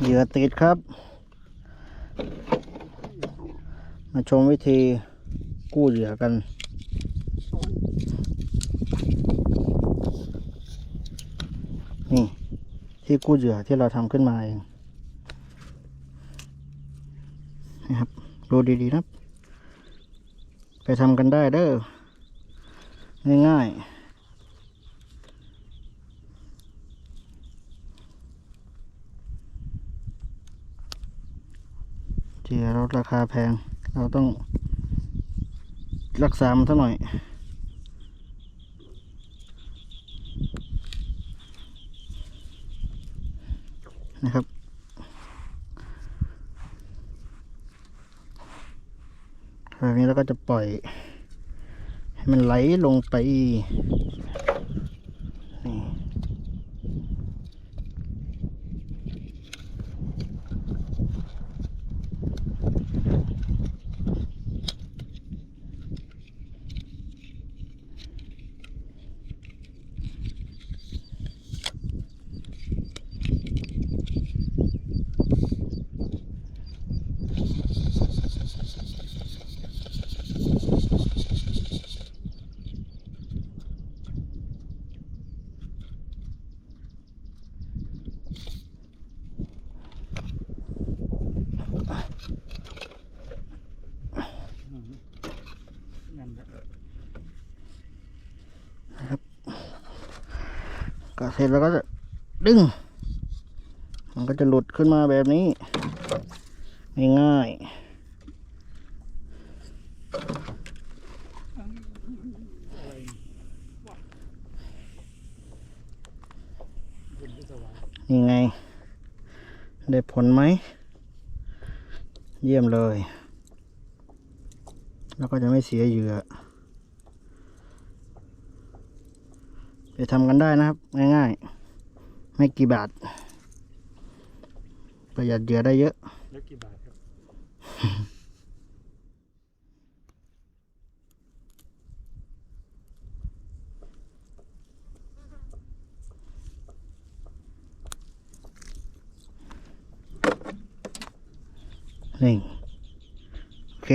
เหยื่อติดครับ มาชมวิธีกู้เหยื่อกัน นี่ ที่กู้เหยื่อที่เราทำขึ้นมาเองนะครับดูดีๆนะไปทำกันได้เด้อง่ายๆ เจียรถราคาแพง เราต้องรักษามันสักหน่อย นะครับ แบบนี้เราก็จะปล่อย ให้มันไหลลงไป นี่ ก็เสร็จแล้วก็จะดึง มันก็จะหลุดขึ้นมาแบบนี้ง่ายๆนี่ไง ได้ผลไหม เยี่ยมเลย แล้วก็จะไม่เสียเหยื่อ ไปทำกันได้นะครับ ง่ายๆ ไม่กี่บาท ประหยัดเหยื่อได้เยอะแล้วกี่บาทครับ นี่โอเค